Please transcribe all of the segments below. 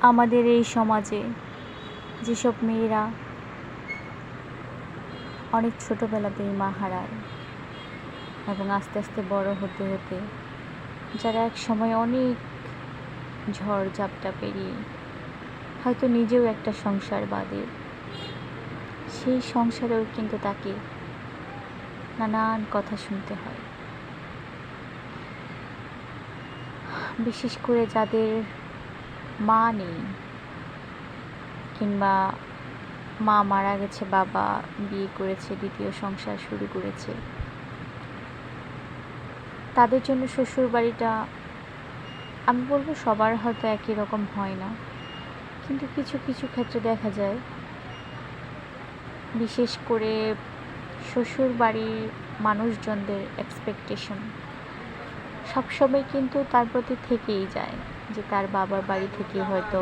আমাদের এই সমাজে যেসব মেয়েরা অনেক ছোটোবেলাতেই মা হারায় এবং আস্তে আস্তে বড় হতে হতে যারা এক সময় অনেক ঝড় ঝাপটা পেরিয়ে হয়তো নিজেও একটা সংসার বাঁধে, সেই সংসারেও কিন্তু তাকে নানান কথা শুনতে হয়। বিশেষ করে যাদের মা নেই কিংবা মা মারা গেছে, বাবা বিয়ে করেছে, দ্বিতীয় সংসার শুরু করেছে। তাদের জন্য শ্বশুর বাড়িটা আমি বলব সবার হয়তো একই রকম হয় না। কিন্তু কিছু কিছু ক্ষেত্রে দেখা যায়, বিশেষ করে শ্বশুর বাড়ির মানুষজনদের এক্সপেকটেশন সবসময় কিন্তু তার প্রতি থেকেই যায় যে তার বাবার বাড়ি থেকে হয়তো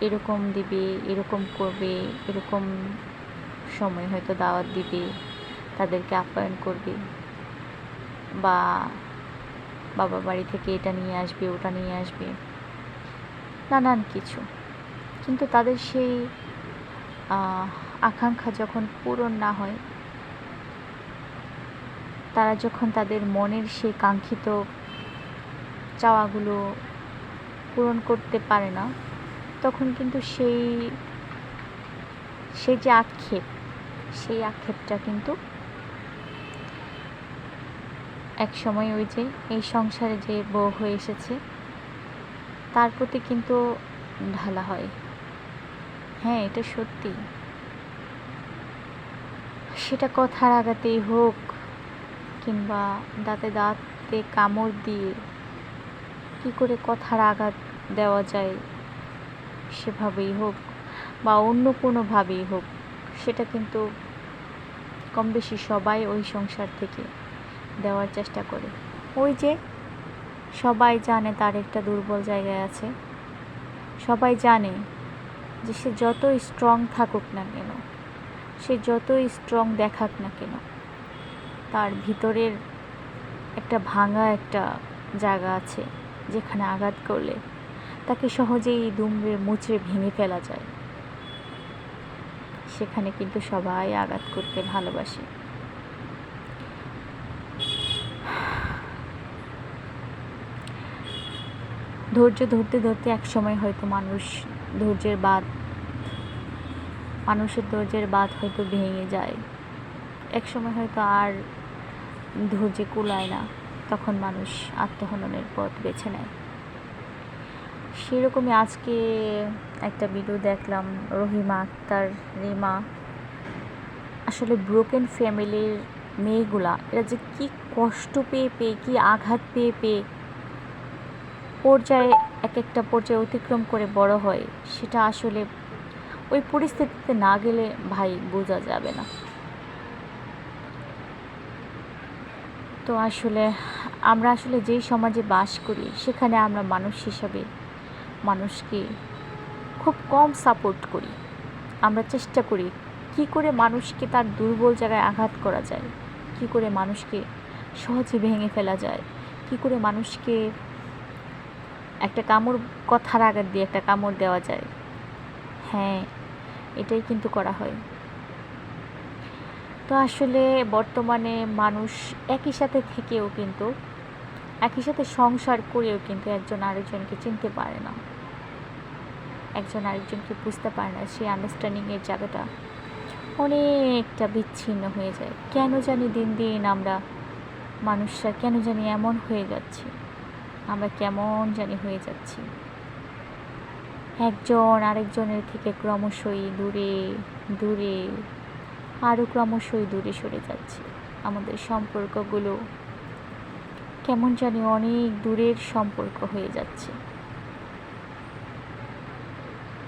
এরকম দিবে, এরকম করবে, এরকম সময় হয়তো দাওয়াত দিবে, তাদেরকে আপ্যায়ন করবে বা বাবা বাড়ি থেকে এটা নিয়ে আসবে, ওটা নিয়ে আসবে, নানান কিছু। কিন্তু তাদের সেই আকাঙ্ক্ষা যখন পূরণ না হয় তারা যখন তাদের মনের সেই কাঙ্ক্ষিত চাওয়াগুলো পূরণ করতে পারে না, তখন কিন্তু সেই সেই যে আক্ষেপ, সেই আক্ষেপটা কিন্তু এক সময় ওই যে এই সংসারে যে বউ হয়ে এসেছে, তার প্রতি কিন্তু ঢালা হয়। হ্যাঁ এটা সত্যি। সেটা কথার আঘাতেই হোক কিংবা দাঁতে দাঁতে কামড় দিয়ে কি করে কথার আঘাত দেওয়া যায় সেভাবেই হোক বা অন্য কোনোভাবেই হোক, সেটা কিন্তু কম বেশি সবাই ওই সংসার থেকে দেওয়ার চেষ্টা করে। ওই যে সবাই জানে তার একটা দুর্বল জায়গায় আছে, সবাই জানে যে সে যতই স্ট্রং থাকুক না কেন, সে যতই স্ট্রং দেখাক না কেন তার ভিতরের একটা ভাঙা একটা জায়গা আছে যেখানে আঘাত করলে তাকে সহজেই দুমড়ে মুচড়ে ভেঙে ফেলা যায়। সেখানে কিন্তু সবাই আঘাত করতে ভালোবাসে। ধৈর্য ধরতে ধরতে এক সময় হয়তো মানুষ ধৈর্যের বাদ মানুষের ধৈর্যের বাদ হয়তো ভেঙে যায়। এক সময় হয়তো আর ধৈর্য কুলায় না। তখন মানুষ আত্মহননের পথ বেছে নেয়। সেরকমই আজকে একটা ভিডিও দেখলাম, রহিমা আক্তার, রিমা। আসলে ব্রোকেন ফ্যামিলির মেয়েগুলা, এরা যে কি কষ্ট পেয়ে পেয়ে, কি আঘাত পেয়ে পেয়ে পর্যায়ে এক একটা পর্যায়ে অতিক্রম করে বড় হয়, সেটা আসলে ওই পরিস্থিতিতে না গেলে ভাই বোঝা যাবে না। তো আসলে আমরা আসলে যেই সমাজে বাস করি, সেখানে আমরা মানুষ হিসাবে মানুষকে খুব কম সাপোর্ট করি। আমরা চেষ্টা করি কি করে মানুষকে তার দুর্বল জায়গায় আঘাত করা যায়, কি করে মানুষকে সহজে ভেঙে ফেলা যায়, কি করে মানুষকে একটা কামড়, কথার আঘাত দিয়ে একটা কামড় দেওয়া যায়। হ্যাঁ এটাই কিন্তু করা হয়। তো আসলে বর্তমানে মানুষ একই সাথে থেকেও কিন্তু, একই সাথে সংসার করেও কিন্তু একজন আরেকজনকে চিনতে পারে না। একজন আরেকজনকে বুঝতে পারে না, সেই আন্ডারস্ট্যান্ডিংয়ের জায়গাটা অনেকটা বিচ্ছিন্ন হয়ে যায়। কেন জানি দিন দিন আমরা মানুষরা কেন জানি এমন হয়ে যাচ্ছি, আমরা কেমন জানি হয়ে যাচ্ছি। একজন আরেকজনের থেকে ক্রমশই দূরে দূরে আরও ক্রমশই দূরে সরে যাচ্ছে। আমাদের সম্পর্কগুলো কেমন জানি অনেক দূরের সম্পর্ক হয়ে যাচ্ছে।